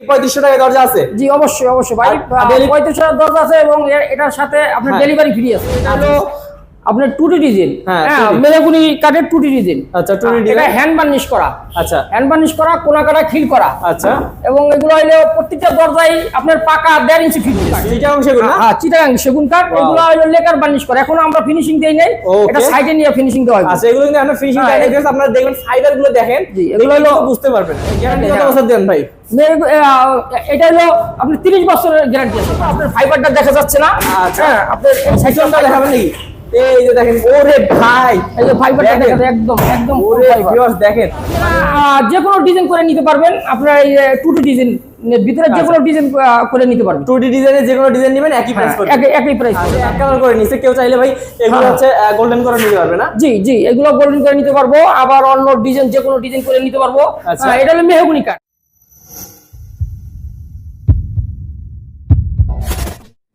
পঁয়ত্রিশশো টাকা দরজা আছে? জি অবশ্যই অবশ্যই। ভাই আর টাকা দরজা আছে এবং এটার সাথে আপনার হ্যাঁ। ডেলিভারি ফ্রি আছে। এটা হলো আপনার টুটি ডিজাইন হ্যাঁ, হ্যাঁ 2D মেলাগুনি কাঠের টুটি ডিজাইন আচ্ছা, 2D এটা হ্যান্ড বার্নিশ করা। আচ্ছা। হ্যান্ড বার্নিশ করা কোনা কাটা খিল করা। আচ্ছা। এবং এগুলো হলো প্রত্যেকটা দরজায় আপনার পাকা দেড় ইঞ্চি ফিট এইটা অংশ না? হ্যাঁ সেগুন কাঠ. এগুলো হলো লেকার বার্নিশ করা। এখনও আমরা ফিনিশিং দেই নাই. এটা সাইডে নিয়ে ফিনিশিং দেওয়া হবে আচ্ছা এগুলো কিন্তু আপনার ফিনিশিং হ্যাঁ, টাইম আপনারা দেখবেন ফাইবারগুলো দেখেন। এগুলো হলো বুঝতে পারবেন। গ্যারান্টি কত হ্যাঁ। বছর দেন ভাই? এটা হলো আপনার তিরিশ বছরের গ্যারান্টি আছে। আপনার ফাইবারটা দেখা যাচ্ছে না। আচ্ছা। হ্যাঁ আপনার এই সাইকেলটা দেখাবেন নাকি? এই যে দেখেন ওরে ভাই। এই যে ফাইবারটা দেখেন। একদম একদম ওরে ভিউয়ার্স দেখেন। যে কোনো ডিজাইন করে নিতে পারবেন। আপনার এই টুটি ডিজাইন ভিতরে যে কোনো ডিজাইন করে নিতে পারবেন। 2D ডিজাইনের যে কোনো ডিজাইন নেবেন একই প্রাইস হ্যাঁ, পড়বে একই প্রাইস এক কালার করে নিছে। কেউ চাইলে ভাই এগুলো হ্যাঁ। হচ্ছে গোল্ডেন করে নিতে পারবে না? জি জি এগুলো গোল্ডেন করে নিতে পারব। আবার অন্য ডিজাইন যে কোনো ডিজাইন করে নিতে পারব। আচ্ছা। হ্যাঁ, এটা হলো মেহগুনি কাঠ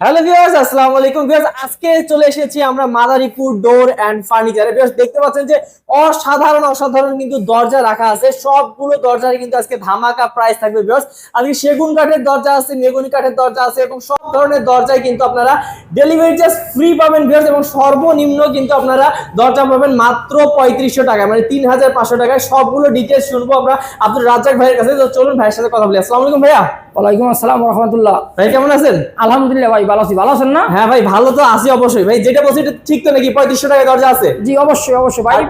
হ্যালো ভিউয়ার্স আসসালামু আলাইকুম। ভিউয়ার্স আজকে চলে এসেছি আমরা মাদারীপুর ডোর এন্ড ফার্নিচারে। ভিউয়ার্স দেখতে পাচ্ছেন যে অসাধারণ অসাধারণ কিন্তু দরজা রাখা আছে। সবগুলো দরজারই কিন্তু আজকে ধামাকা প্রাইস থাকবে ভিউয়ার্স। আজকে সেগুন কাঠের দরজা আছে মেগুনি কাঠের দরজা আছে এবং সব ধরনের দরজায় কিন্তু আপনারা ডেলিভারি চার্জ ফ্রি পাবেন ভিউয়ার্স এবং সর্বনিম্ন কিন্তু আপনারা দরজা পাবেন মাত্র পঁয়ত্রিশশো টাকা মানে তিন হাজার পাঁচশো টাকায়। সবগুলো ডিটেলস শুনব আমরা আব্দুল রাজ্জাক ভাইয়ের কাছে। তো চলুন ভাইয়ের সাথে কথা বলি। আসসালামু আলাইকুম ভাইয়া। ওয়ালাইকুম আসসালাম রহমতুল্লাহ। ভাই কেমন আছেন? আলহামদুলিল্লাহ ভাই ভালো আছি ভালো আছেন না? হ্যাঁ ভাই ভালো তো আছি অবশ্যই। ভাই যেটা বলছি এটা ঠিক তো নাকি? পঁয়ত্রিশশো টাকা দরজা আছে? জি অবশ্যই অবশ্যই। ভাই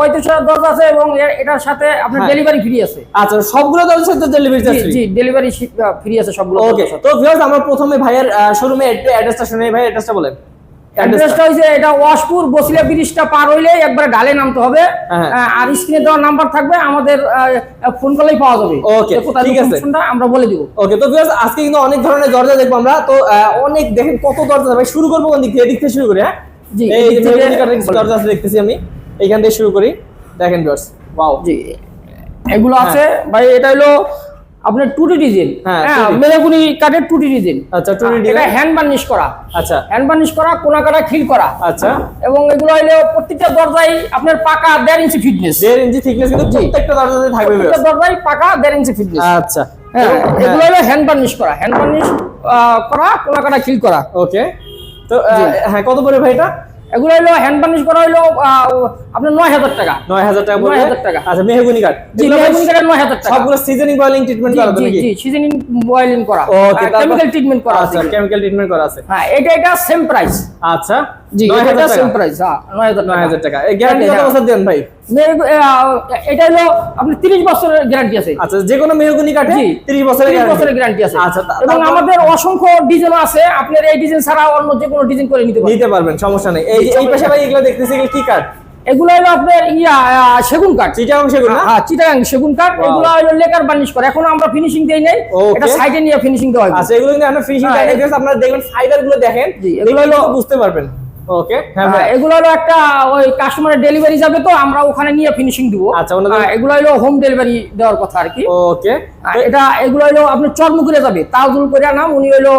পঁয়ত্রিশশো হাজার দরজা আছে এবং এটার সাথে আপনার হ্যাঁ। ডেলিভারি ফ্রি আছে। আচ্ছা সবগুলো দরজার সাথে ডেলিভারি আছে জি জি ডেলিভারি ফ্রি আছে সবগুলো ওকে তো ভিউয়ার্স আমরা প্রথমে ভাইয়ের শোরুমে অ্যাড্রেসটা শুনে ভাই অ্যাড্রেসটা বলেন। অ্যাড্রেসটা হচ্ছে এটা ওয়াশপুর বসিলা ব্রিজটা পার হইলে একবারে ঢালে নামতে হবে। হ্যাঁ। আর স্ক্রিনে দেওয়া নাম্বার থাকবে আমাদের ফোন করলেই পাওয়া যাবে। কোথায় ঠিক আছে। আমরা বলে দিব। ওকে তো ভিউয়ার্স আজকে কিন্তু অনেক ধরনের দরজা দেখব আমরা। তো অনেক দেখেন কত দরজা ভাই শুরু করব কোন দিক থেকে থেকে শুরু করি হ্যাঁ? জি, এই দরজা আছে দেখতেছি আমি। এইখান থেকে শুরু করি। দেখেন ভিউয়ার্স ওয়াও জি এগুলো আছে। ভাই এটা হলো আপনার টুটি ডিজাইন হ্যাঁ, হ্যাঁ 2D মেলাগুনি কাঠের টুটি ডিজাইন আচ্ছা টুরি এটা ডিজাইন হ্যান্ড বার্নিশ করা। আচ্ছা। হ্যান্ড বার্নিশ করা কোনা কাটা খিল করা। আচ্ছা। এবং এগুলো হলো প্রত্যেকটা দরজায় আপনার পাকা দেড় ইঞ্চি ফিটনেস দেড় ইঞ্চি থিকনেস কিন্তু প্রত্যেকটা দরজাতে থাকবে প্রত্যেকটা। দরজায় পাকা দেড় ইঞ্চি ফিটনেস আচ্ছা। হ্যাঁ এগুলো হলো হ্যান্ড বার্নিশ করা। হ্যান্ড বার্নিশ করা কোনা কাটা খিল করা। ওকে তো হ্যাঁ কত পড়ে ভাই এটা? এগুলো হলো হ্যান্ড বার্নিশ করা হলো আপনার নয় হাজার টাকা। নয় হাজার টাকা নয় হাজার টাকা। আচ্ছা মেহগুনি কাঠ মেহগুনি কাঠের নয় হাজার টাকা। সবগুলো সিজনিং বয়েলিং ট্রিটমেন্ট করা জি জি সিজনিং বয়েলিং করা। কেমিক্যাল ট্রিটমেন্ট করা আচ্ছা আছে। কেমিক্যাল ট্রিটমেন্ট করা আছে। হ্যাঁ এটা এটা সেম প্রাইস আচ্ছা। জি নয় এটা সেম প্রাইস হ্যাঁ নয় হাজার নয় টাকা। এই গ্যারান্টি কত হ্যাঁ। বছর দেন ভাই? এটা হলো আপনি তিরিশ বছরের গ্যারান্টি আছে। আচ্ছা যে কোনো মেহগুনি কাঠে 30 বছরের 30 বছরের গ্যারান্টি আছে। আচ্ছা এবং আমাদের অসংখ্য ডিজাইন আছে আপনার এই ডিজাইন ছাড়া অন্য যে কোনো ডিজাইন করে নিতে পারবেন সমস্যা নেই। এই এই পাশে ভাই এগুলো দেখতেছি এগুলো কি কাঠ? এগুলো হলো আপনার ইয়া সেগুন কাঠ। চিটাং সেগুলো না? হ্যাঁ চিটাগাং সেগুন কাঠ. এগুলো হলো লেকার বার্নিশ করে। এখনও আমরা ফিনিশিং দেই নাই. এটা সাইডে নিয়ে ফিনিশিং দেওয়া হবে আচ্ছা এগুলো কিন্তু আপনার ফিনিশিং হ্যাঁ, টাইম আপনারা দেখবেন ফাইবারগুলো দেখেন এগুলো হলো- বুঝতে পারবেন। ওকে হ্যাঁ হ্যাঁ, এগুলো হলো একটা ওই কাস্টমারের ডেলিভারি যাবে তো আমরা ওখানে নিয়ে ফিনিশিং দিব। আচ্ছা, এগুলো হলো হোম ডেলিভারি দেওয়ার কথা আর কি। ওকে আর এটা এগুলো হলো আপনার চরমুকুরে যাবে তাজুল নাম উনি হলো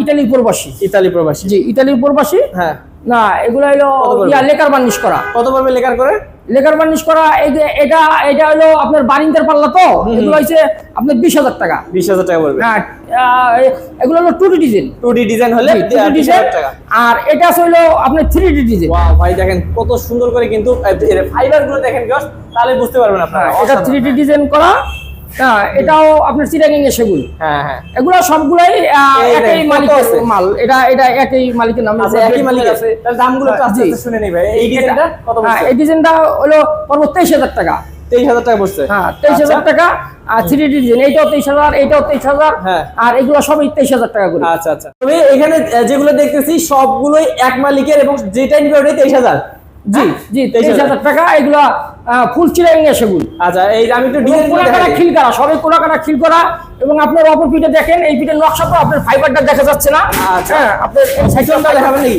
ইটালির প্রবাসী। প্রবাসী। জি ইটালির প্রবাসী। হ্যাঁ। না এগুলো হলো লেখার? লেকার বার্নিশ করা। কত পড়বে লেখার করে? লেকার বার্নিশ করা এই যে এটা এটা হলো আপনার বারিন্দার পাল্লা তো এগুলো হচ্ছে আপনার বিশ হাজার টাকা। বিশ হাজার টাকা পড়বে। হ্যাঁ এগুলো হলো two D design two D design হলে আর এটা হলো আপনার থ্রি ডি ডিজাইন ভাই দেখেন কত সুন্দর করে কিন্তু ফাইবারগুলো দেখেন জাস্ট তাহলে বুঝতে পারবেন আপনারা। হ্যাঁ, এটা থ্রি ডি ডিজাইন করা এটাও আপনার চিরাগিং এর সেগুন। হ্যাঁ হ্যাঁ। এগুলো সবগুলাই একই মালিকের মাল। এটা এটা একই মালিকের নামে। আচ্ছা একই মালিক আছে তাহলে দামগুলো আস্তে আস্তে শুনে নেই ভাই এই ডিজাইনটা কত হ্যাঁ এই ডিজাইনটা হলো তেইশ হাজার টাকা। তেইশ হাজার টাকা পড়ছে হ্যাঁ তেইশ হাজার আচ্ছা। টাকা। আর থ্রি ডি ডিজাইন এইটাও তেইশ হাজার এইটাও তেইশ হাজার। হ্যাঁ। আর এগুলো সবই তেইশ হাজার টাকা করে। আচ্ছা আচ্ছা। তবে এখানে যেগুলো দেখতেছি সবগুলোই এক মালিকের এবং যেটা নিবে ওটাই তেইশ হাজার। জি জি তেইশ হাজার টাকা এগুলো ফুল চিরাগিং সেগুন আচ্ছা এই আমি একটু কোনাকাটা খিল করা সবাই কোনাকাটা খিল করা এবং আপনার অপর পিঠে দেখেন এই পিঠের নকশা তো আপনার ফাইবারটা দেখা যাচ্ছে না। আচ্ছা। হ্যাঁ আপনার এই সাইকেলটা দেখাবেন নাকি?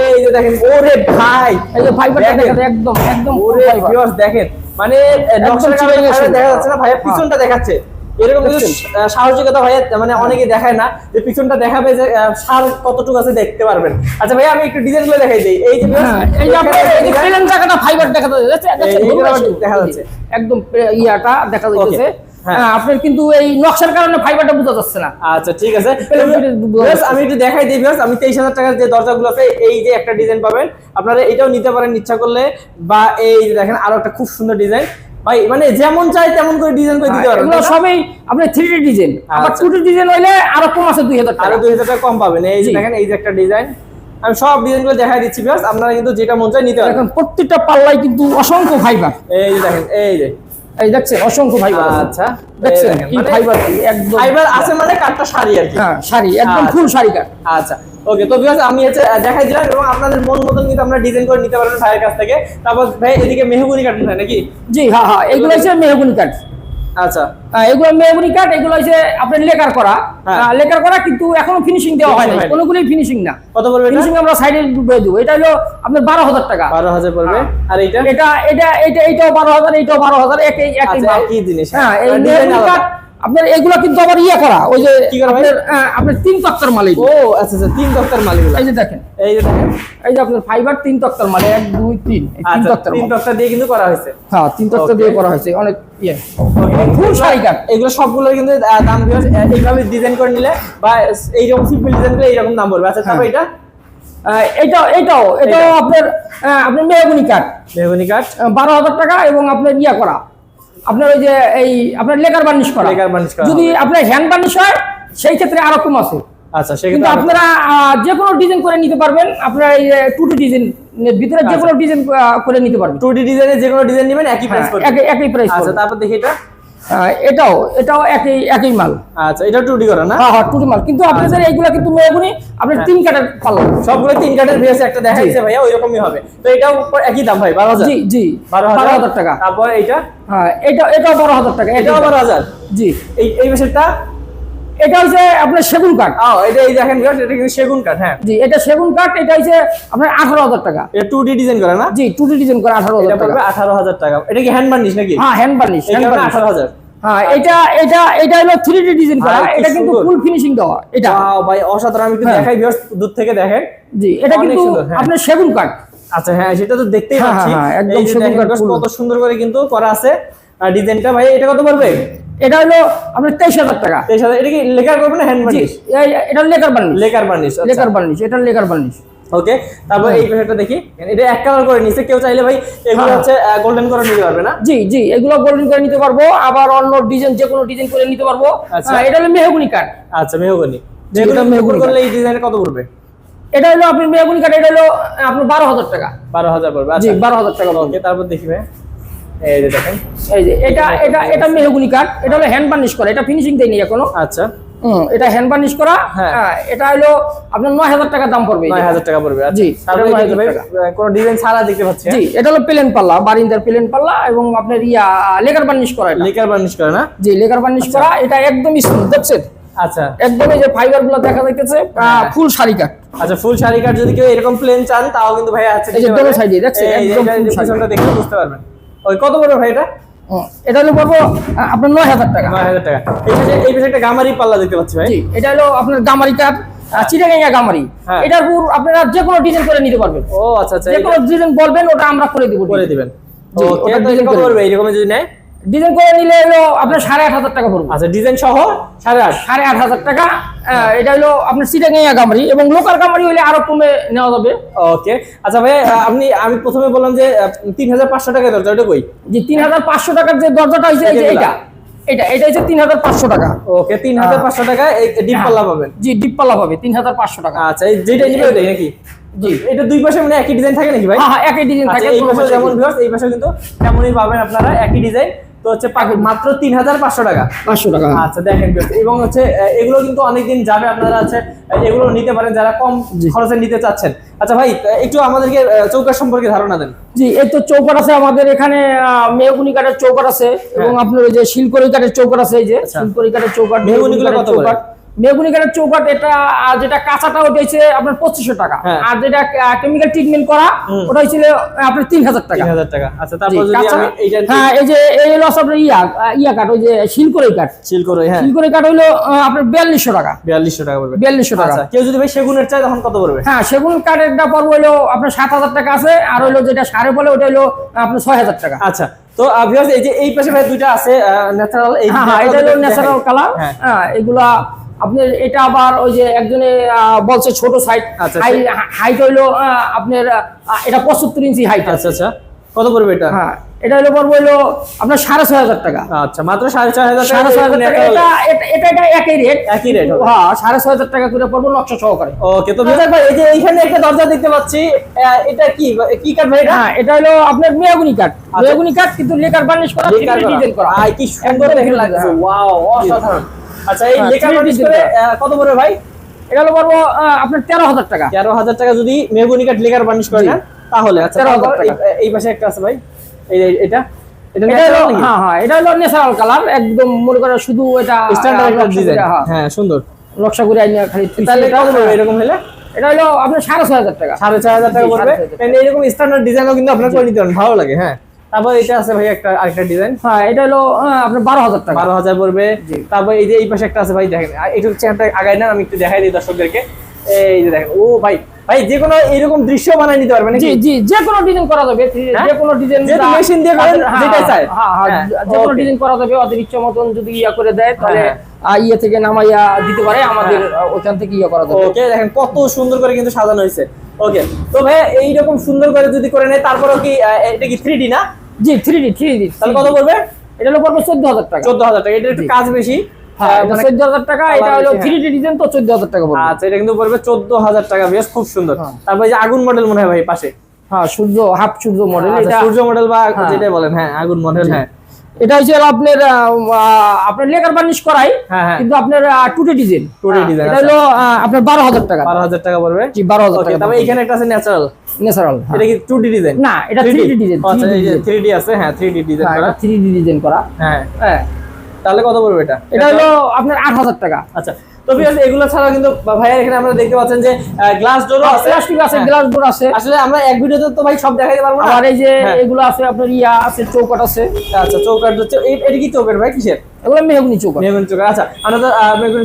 এই যে দেখেন ওরে ভাই। এই যে ফাইবারটা দেখেন। একদম একদম ওরে ফাইবার ভিউয়ার্স দেখেন। মানে। দেখা যাচ্ছে না ভাইয়া পিছনটা দেখাচ্ছে। এরকম? আহ, সাহসিকতা ভাইয়া মানে অনেকে দেখায় না যে পিছনটা দেখাবে যে সার কতটুকু আছে দেখতে পারবেন আচ্ছা ভাইয়া আমি একটু ডিজাইনগুলো দেখাই দিই এই যে যে প্লেন জায়গাটা ফাইবার দেখা যাচ্ছে। দেখা যাচ্ছে। একদম ইয়াটা দেখা যাচ্ছে হ্যাঁ। হ্যাঁ, আপনার কিন্তু এই নকশার কারণে ফাইবারটা বোঝা যাচ্ছে না আচ্ছা ঠিক আছে আমি একটু দেখাই দিই আমি তেইশ হাজার টাকার যে দরজাগুলো আছে এই যে একটা ডিজাইন পাবেন আপনারা এটাও নিতে পারেন ইচ্ছা করলে বা এই দেখেন আরও একটা খুব সুন্দর ডিজাইন ভাই মানে যেমন চাই তেমন করে ডিজাইন করে দিতে পারবেন এগুলো সবই থ্রি ডি ডিজাইন আবার আচ্ছা। টু ডি ডিজাইন হইলে আরও কম আছে দুই হাজার আরও টাকা। দুই হাজার টাকা কম পাবেন। এই যে দেখেন এই যে একটা ডিজাইন আমি সব ডিজাইনগুলো দেখাই দিচ্ছি viewers, আপনারা কিন্তু যেটা মন চায় নিতে পারবেন। এখন প্রত্যেকটা পাল্লাই কিন্তু অসংখ্য ফাইবার এই যে দেখেন এই যে। এই দেখছেন অসংখ্য ফাইবার আচ্ছা দেখছেন কি ফাইবার একদম। ফাইবার আছে মানে কাঠটা শাড়ি আর কি। হ্যাঁ শাড়ি একদম আচ্ছা। ফুল শাড়ি কাট আচ্ছা। ওকে তো বিকজ আমি হচ্ছে দেখাই দিলাম এবং আপনাদের মন মতন কিন্তু আপনারা ডিজাইন করে নিতে পারবেন ভাইয়ের কাছ থেকে। তারপর ভাই এদিকে মেহগুনি কাটুন হয় নাকি? জি হ্যাঁ হ্যাঁ এগুলো হচ্ছে মেহগুনি কাঠ আচ্ছা। এগুলো মেহগুনি কাঠ এগুলো হচ্ছে আপনার লেকার করা। হ্যাঁ। লেকার করা কিন্তু এখনও ফিনিশিং দেওয়া হয় না। কোনোগুলোই ফিনিশিং না। কত পড়বে ফিনিশিং আমরা সাইডে ডুবে দেবো। এটা হলো আপনার বারো হাজার টাকা। বারো হাজার পড়বে। হ্যাঁ। আর এইটা? এটা এটা এটা এইটাও বারো হাজার এইটাও বারো হাজার একই একই আচ্ছা। একই জিনিস, হ্যাঁ এই মেহগুনি। কাঠ আপনার এগুলো কিন্তু আবার ইয়ে করা ওই যে ভাই? আপনার তিন তক্তার মালিক ও আচ্ছা আচ্ছা তিন তক্তার মালিগুলো এই যে দেখেন। এই যে দেখেন। এই যে আপনার ফাইবার তিন তক্তার মাল এক দুই তিন এই তিন আচ্ছা তক্তার তিন তক্তা দিয়ে কিন্তু করা হয়েছে। হ্যাঁ তিন তক্তা দিয়ে করা হয়েছে অনেক ইয়ে। ফুল কাঠ এগুলো সবগুলো কিন্তু দাম বিকজ এইভাবে ডিজাইন করে নিলে বা এইরকম সিম্পল ডিজাইন করে এইরকম দাম পড়বে। আচ্ছা তারপর হ্যাঁ। এটা? এটাও এটাও এটাও এটা। আপনার আপনার মেহগুনি কাঠ মেহগুনি কাঠ বারো হাজার টাকা এবং আপনার ইয়া করা। আপনার ওই যে এই আপনার লেকার বার্নিশ করা। লেগার বার্নিশ করা যদি আপনার হ্যান্ড বার্নিশ হয় সেই ক্ষেত্রে আরও কম আছে। আচ্ছা কিন্তু আপনারা যে কোনো ডিজাইন করে নিতে পারবেন। আপনার এই টু টু ডিজাইন ভিতরে যে আচ্ছা। কোনো ডিজাইন করে নিতে পারবেন। টু ডি ডিজাইনে যে কোনো ডিজাইন নেবেন একই প্রাইস হ্যাঁ, একই একই প্রাইস আচ্ছা তারপর দেখি এটা। এটাও এটাও একই একই মাল। আচ্ছা এটা টু করা না? হ্যাঁ হ্যাঁ টু মাল। কিন্তু আপনাদের এইগুলা কিন্তু মেয়েগুনি আপনার হ্যাঁ। তিন কাটার পালন। সবগুলো তিন কাঠের ভিএস একটা দেখা যাচ্ছে ভাইয়া ওই রকমই হবে। তো এটাও একই দাম ভাই বারো হাজার? জি জি বারো বারো হাজার হাজার টাকা। তারপর এইটা? হ্যাঁ এটা এটাও বারো হাজার টাকা এটাও বারো হাজার? জি। এই এই বছরটা এটা হচ্ছে আপনার সেগুন কাঠ। এটা এই দেখেন এটা কিন্তু সেগুন কাঠ হ্যাঁ। জি এটা সেগুন কাঠ এটা হচ্ছে আপনার আঠারো হাজার টাকা। এটা টু ডি ডিজাইন করা না? জি টু ডি ডিজাইন করে আঠারো হাজার টাকা। আঠারো হাজার টাকা। এটা কি হ্যান্ড বার্নিশ নাকি? হ্যাঁ হ্যান্ড বার্নিশ আঠারো হাজার। হ্যাঁ এটা এটা এটা হলো থ্রি ডি ডিজাইন করা। এটা কিন্তু ফুল ফিনিশিং দেওয়া এটা। ভাই অসাধারণ। আমি একটু হ্যাঁ। দেখাই দূর থেকে দেখেন। জি এটা কিন্তু হ্যাঁ। আপনার সেগুন কাঠ। আচ্ছা হ্যাঁ সেটা তো দেখতেই হ্যাঁ, পাচ্ছি। একদম সেগুন কাঠ কত সুন্দর করে কিন্তু করা আছে। ডিজাইনটা ভাই এটা কত পড়বে? এটা হলো আপনার তেইশ হাজার টাকা। তেইশ হাজার এটা কি লেকার করবে না হ্যান্ড বার্নিশ এটা lacquer varnish lacquer varnish lacquer varnish এটা লেকার বার্নিশ ওকে তারপর এই পেশাটা দেখি। এটা এক কালার করে নিছে কেউ চাইলে ভাই এগুলো হ্যাঁ। হচ্ছে গোল্ডেন করে নিতে পারবে না? জি জি এগুলো গোল্ডেন করে নিতে পারব আবার অন্য ডিজাইন যে কোনো ডিজাইন করে নিতে পারব। আচ্ছা। হ্যাঁ, এটা হলো মেহগুনি কাঠ আচ্ছা মেহগনি। যেগুলো মেহগনি করলে এই ডিজাইনটা কত পড়বে? এটা হলো আপনি মেহগুনি কাঠ এটা হলো আপনার বারো হাজার টাকা। বারো হাজার পড়বে জি আচ্ছা। বারো হাজার টাকা। ওকে তারপর দেখি ভাই। এই যে দেখেন। এই যে এটা এটা এটা মেহগুনি কাঠ এটা হলো হ্যান্ড বার্নিশ করা এটা ফিনিশিং দেয়নি এখনও। আচ্ছা। এটা হ্যান্ড বার্নিশ করা হ্যাঁ। হ্যাঁ, এটা হলো আপনার নয় হাজার টাকা দাম পড়বে নয় হাজার টাকা পড়বে আচ্ছা। জি, তারপরে এটা এই যে 9,000 ভাই টাকা। আহ, কোনো ডিজাইন ছাড়া দেখতে পাচ্ছি জি এটা হলো প্লেন পাল্লা বারিন্দার প্লেন পাল্লা এবং আপনার ইয়া লেকার বার্নিশ করা এটা। লেকার বার্নিশ করে না? জি লেকার বার্নিশ করা এটা একদম স্মুথ দেখছেন? আচ্ছা। একদম এই যে ফাইবারগুলো দেখা যাইতেছে হ্যাঁ। ফুল শাড়ি কাঠ। আচ্ছা ফুল শাড়ি কাট যদি কেউ এরকম প্লেন চান তাও কিন্তু ভাই আছে এই যে দোনো side দেখছেন, একদম full শাড়ি। দেখে বুঝতে পারবেন। ওই কত বড় ভাই এটা? এটা হলো বলব আপনার নয় হাজার টাকা। নয় হাজার টাকা। এই পাশে এই পাশে একটা গামারি পাল্লা দেখতে পাচ্ছি ভাই। এটা হলো আপনার গামারি কাঠ চিটাগাঙ্গা গামারি। হ্যাঁ। এটার উপর আপনারা যে কোনো ডিজাইন করে নিতে পারবেন। ও আচ্ছা আচ্ছা যে কোনো ডিজাইন বলবেন ওটা আমরা করে দিব করে দিবেন। তো এটা কত পড়বে? এরকম যদি নেয়? ডিজাইন করে নিলে হলো আপনার সাড়ে আট হাজার টাকা পড়বে। আচ্ছা ডিজাইন সহ সাড়ে আট? সাড়ে আট হাজার টাকা। এটা হলো আপনার চিটাগাঙ্গা গামারি এবং লোকাল গামারি হলে আরও কমে নেওয়া যাবে। ওকে আচ্ছা ভাই আপনি আমি প্রথমে বললাম যে তিন হাজার পাঁচশো টাকা দরজা ওটা কই? যে তিন হাজার পাঁচশো টাকার যে দরজাটা হয়েছে এটা এটা। এটা হচ্ছে তিন হাজার পাঁচশো টাকা। ওকে তিন হাজার পাঁচশো টাকা ডিপ পাল্লা পাবেন। জি ডিপ পাল্লা পাবে তিন হাজার পাঁচশো টাকা। আচ্ছা এই যেটা নিবে ওটাই নাকি? জি। এটা দুই পাশে মানে একই ডিজাইন থাকে নাকি ভাই? হ্যাঁ হ্যাঁ একই ডিজাইন আচ্ছা, থাকে এই পাশে যেমন ভিউয়ার্স এই পাশে কিন্তু তেমনই পাবেন আপনারা একই ডিজাইন তো হচ্ছে মাত্র তিন হাজার পাঁচশো টাকা। পাঁচশো টাকা। আচ্ছা দেখেন এবং হচ্ছে এগুলো কিন্তু অনেকদিন যাবে আপনারা আছে এগুলো নিতে পারেন যারা কম খরচে নিতে চাচ্ছেন। আচ্ছা ভাই একটু আমাদেরকে চৌকার সম্পর্কে ধারণা দেন। জি এই তো চৌকাট আছে আমাদের এখানে মেহগুনি কাঠের চৌকাট আছে এবং আপনার ওই যে শিলকরি কাঠের চৌকাট আছে এই যে শিলকরি আচ্ছা। শিলকড়ি কাঠের চৌকাট মেহগুনি কাঠের কত চৌকাট মেহগুনি কাঠের চৌকাট এটা যেটা কাঁচাটা ওটা হচ্ছে আপনার পঁচিশশো টাকা। হ্যাঁ। আর যেটা কেমিক্যাল ট্রিটমেন্ট করা ওটা হচ্ছিল আপনার তিন হাজার টাকা। হাজার টাকা। আচ্ছা তারপর হ্যাঁ এই যে এই হলো আপনার ইয়া ইয়া কাঠ ওই যে শিলকড়ি কাঠ। সিল করে হ্যাঁ। শিলকড়ি কাঠ হইল আপনার বিয়াল্লিশশো টাকা। বিয়াল্লিশশো টাকা পড়বে। বিয়াল্লিশশো টাকা। আচ্ছা কেউ যদি ভাই সেগুনের চায় তখন কত পড়বে? হ্যাঁ সেগুন কাঠেরটা পর্ব হইল আপনার সাত হাজার টাকা আছে আর হইল যেটা সারে বলে ওটা হইল আপনার ছয় হাজার টাকা। আচ্ছা তো এই যে এই পাশে ভাই দুইটা আছে ন্যাচারাল এই হ্যাঁ হ্যাঁ এটা হলো ন্যাচারাল কালার। হ্যাঁ এগুলা আপনার এটা আবার ওই যে একজনে বলছে ছোট সাইড আচ্ছা, হাইট হইল আপনার এটা পঁচাত্তর ইঞ্চি হাইট আচ্ছা আচ্ছা। কত পড়বে এটা? হ্যাঁ এটা হলো পড়ব হলো আপনার সাড়ে ছয় হাজার টাকা। আচ্ছা মাত্র সাড়ে চার হাজার সাড়ে ছয় হাজার টাকা এটা এটা- এটা একই রেট একই রেট হ্যাঁ সাড়ে ছয় হাজার টাকা করে পড়ব নকশা সহকারে। ওকে তো ভাই এই যে এইখানে একটা দরজা দেখতে পাচ্ছি এটা কি কি কাঠ ভাই হ্যাঁ এটা হলো আপনার মেয়াগুনি কাঠ আচ্ছা। মেয়াগুনি কাঠ কিন্তু লেকার বার্নিশ করা ডিজাইন করা। কি সুন্দর দেখে লাগছে। ওয়াও অসাধারণ। আচ্ছা এই লেকার 3D বানিশ ডিজাইন করে কত পড়বে ভাই? এটা হলো পড়ব আপনার তেরো হাজার টাকা। তেরো হাজার টাকা যদি মেহগুনি কাঠ বানিশ করে। তাহলে আচ্ছা 13,000 এই- টাকা। এই পাশে একটা আছে ভাই। এই এটা? হ্যাঁ হ্যাঁ এটা হলো ন্যাচারাল কালার একদম মনে করেন শুধু এটা স্ট্যান্ডার্ড ডিজাইন হ্যাঁ, হ্যাঁ সুন্দর। নকশা করে আইনা খালি তাহলে এটা। এরকম হলে? এটা হলো আপনার সাড়ে ছয় হাজার টাকা। সাড়ে হাজার টাকা পড়বে। ছয় হাজার এরকম স্ট্যান্ডার্ড ডিজাইনও কিন্তু আপনার করে নিতে ভালো লাগে হ্যাঁ। তারপর এটা আছে ভাই একটা আরেকটা ডিজাইন হ্যাঁ এটা হলো আপনার বারো হাজার টাকা। বারো হাজার পড়বে। তারপর এই যে এই পাশে একটা আছে ভাই দেখেন আর একটু চেহারাটা আগায় না আমি একটু দেখাই দিই দর্শকদেরকে। এই যে দেখেন ও ভাই ভাই যে কোনো এরকম দৃশ্য বানাই নিতে পারবে নাকি? জি জি যে কোনো ডিজাইন করা যাবে হ্যাঁ? যে কোনো ডিজাইন যেহেতু machine দিয়ে করেন, চায়। হ্যাঁ হ্যাঁ হ্যাঁ, যে কোনো ডিজাইন করা যাবে ওদের ইচ্ছা মতন যদি ইয়া করে দেয় তাহলে হ্যাঁ। ইয়ে থেকে নামাইয়া দিতে পারে আমাদের ওখান থেকে ইয়ে করা যাবে। ওকে দেখেন কত সুন্দর করে কিন্তু সাজানো হয়েছে। ওকে তো ভাই এইরকম সুন্দর করে যদি করে নেয় তারপরেও কি এটা কি থ্রি না? জি থ্রি ডি থ্রি ডি তাহলে কত পড়বে? এটা হলো পড়বে চোদ্দ হাজার টাকা। চোদ্দ হাজার টাকা। এটা একটু কাজ বেশি। হ্যাঁ আহ, মানে- চোদ্দ হাজার টাকা এটা হলো থ্রি ডি ডিজাইন তো চোদ্দ হাজার টাকা আচ্ছা এটা কিন্তু পড়বে চোদ্দ হাজার টাকা বেশ খুব সুন্দর। হ্যাঁ। তারপর যে আগুন মডেল মনে হয় ভাই পাশে। হ্যাঁ সূর্য হাফ সূর্য মডেল আচ্ছা, এটা সূর্য মডেল বা হ্যাঁ। যেটাই বলেন হ্যাঁ আগুন মডেল হ্যাঁ। এটা হচ্ছে আপনার আপনার লেকার বার্নিশ করাই হ্যাঁ, হ্যাঁ। কিন্তু আপনার টুডে ডিজাইন 2D ডিজাইন এটা আচ্ছা। হলো আপনার বারো হাজার টাকা। বারো হাজার টাকা পড়বে? জি বারো হাজার ওকে টাকা তবে এখানে একটা আছে ন্যাচারাল ন্যাচারাল এটা কি টু ডি ডিজাইন না এটা থ্রি ডি ডিজাইন আচ্ছা এই যে থ্রি ডি আছে হ্যাঁ থ্রি ডি ডিজাইন করা। থ্রি ডি ডিজাইন করা। হ্যাঁ। হ্যাঁ। তাহলে কত পড়বে এটা এটা হলো আপনার আট হাজার টাকা। আচ্ছা তো ভিউয়ার্স এগুলো ছাড়াও কিন্তু ভাইয়া এখানে আমরা দেখতে পাচ্ছেন যে গ্লাস ডোরও আছে। প্লাস্টিক আছে হ্যাঁ। গ্লাস ডোর আছে। আসলে আমরা এক ভিডিওতে তো ভাই সব দেখাইতে পারব না। আবার এই যে। এগুলো আছে আপনার ইয়া আছে চৌকাট আছে। আচ্ছা চৌকাট হচ্ছে এই- এটা কি চৌকাট ভাই কিসের? এগুলো মেহগুনি চৌকাট মেগুন চৌকাট আচ্ছা আমরা তো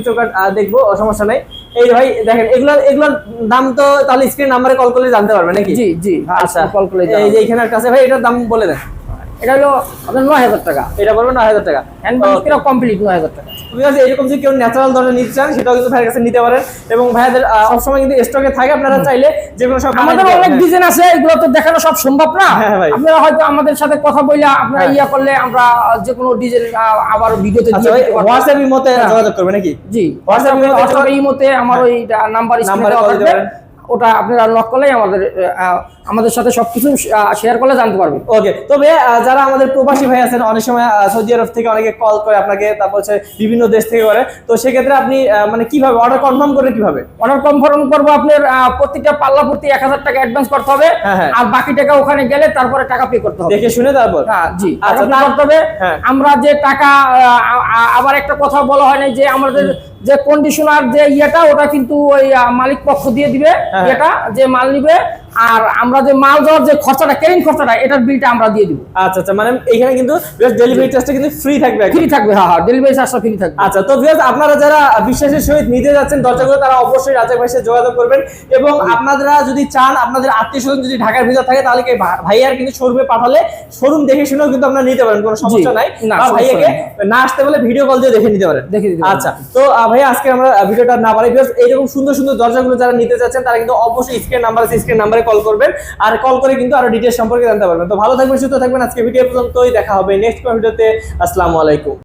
চৌকাট দেখব সমস্যা নাই। এই ভাই দেখেন এগুলো এগুলোর দাম তো তাহলে স্ক্রিন নাম্বারে কল করলে জানতে পারবে নাকি? জি জি আচ্ছা কল করে এই যে এখানে আছে ভাই এটার দাম বলে দেন। এটা হলো আপনার নয় হাজার টাকা। এটা পড়বে নয় হাজার টাকা। হ্যান্ড কমপ্লিট নয় হাজার টাকা। এরকম যদি কেউ ন্যাচারাল ধরনের নিতে চান সেটাও কিন্তু ভাইয়ের কাছে নিতে পারেন। এবং ভাইয়াদের সবসময় কিন্তু স্টকে থাকে আপনারা চাইলে যে কোনো সব আমাদের অনেক ডিজাইন আছে এগুলো তো দেখানো সব সম্ভব না। হ্যাঁ, আপনারা হয়তো আমাদের সাথে কথা বলে আপনারা হ্যাঁ। ইয়া করলে আমরা যে কোনো ডিজাইন আবার ভিডিওতে আচ্ছা দিয়ে। হোয়াটসঅ্যাপ মতে হ্যাঁ। যোগাযোগ করবে নাকি? জি হোয়াটসঅ্যাপ ইমোতে আমার ওই নাম্বার স্ক্রিনে। ওটা আপনারা লক করলেই আমাদের আমাদের সাথে সবকিছু শেয়ার করলে জানতে পারবেন ওকে তবে যারা আমাদের প্রবাসী ভাই আছেন অনেক সময় সৌদি আরব থেকে অনেকে কল করে আপনাকে তারপর হচ্ছে বিভিন্ন দেশ থেকে করে। তো সেক্ষেত্রে আপনি মানে কীভাবে অর্ডার কনফার্ম করে কীভাবে? অর্ডার কনফার্ম করব আপনার প্রত্যেকটা পাল্লা প্রতি এক হাজার টাকা অ্যাডভান্স করতে হবে। হ্যাঁ, হ্যাঁ। আর বাকি টাকা ওখানে গেলে তারপরে টাকা পে করতে হবে। দেখে শুনে তারপর? হ্যাঁ জি আচ্ছা, করতে হবে। আমরা যে টাকা আবার একটা কথা বলা হয় না যে আমাদের যে কন্ডিশনার যে ইয়েটা ওটা কিন্তু ওই মালিক পক্ষ দিয়ে দিবে। এটা যে মাল নিবে। আর আমরা যে মাল দেওয়ার যে খরচাটা ক্যারিং খরচাটা এটার বিলটা আমরা দিয়ে দিব। আচ্ছা আচ্ছা মানে এখানে কিন্তু ডেলিভারি চার্জটা কিন্তু ফ্রি থাকবে ফ্রি থাকবে হ্যাঁ হ্যাঁ ডেলিভারি চার্জটা ফ্রি থাকবে। আচ্ছা তো ভিউয়ার্স আপনারা যারা বিশ্বাসের সহিত নিতে যাচ্ছেন দরজাগুলো তারা অবশ্যই রাজাক ভাইয়ের সাথে যোগাযোগ করবেন এবং আপনারা যদি চান আপনাদের আত্মীয় স্বজন যদি ঢাকার ভিতর থাকে তাহলে কি ভাইয়ার কিন্তু শোরুমে পাঠালে শোরুম দেখে শুনেও কিন্তু আপনারা নিতে পারেন কোনো সমস্যা নাই। বা ভাইয়াকে না আসতে বলে ভিডিও কল দিয়ে দেখে নিতে পারেন। দেখে পারেন। আচ্ছা তো ভাইয়া আজকে আমরা ভিডিওটা না পারি ভিউয়ার্স এইরকম সুন্দর সুন্দর দরজাগুলো যারা নিতে যাচ্ছেন তারা কিন্তু অবশ্যই স্ক্রিন নাম্বার আছে স্ক্রিন নাম্বারে কল করবেন আর কল করে কিন্তু আরও ডিটেলস সম্পর্কে জানতে পারবেন। তো ভালো থাকবেন, সুস্থ থাকবেন, আজকে ভিডিও পর্যন্তই। দেখা হবে নেক্সট ভিডিওতে আসসালামু আলাইকুম।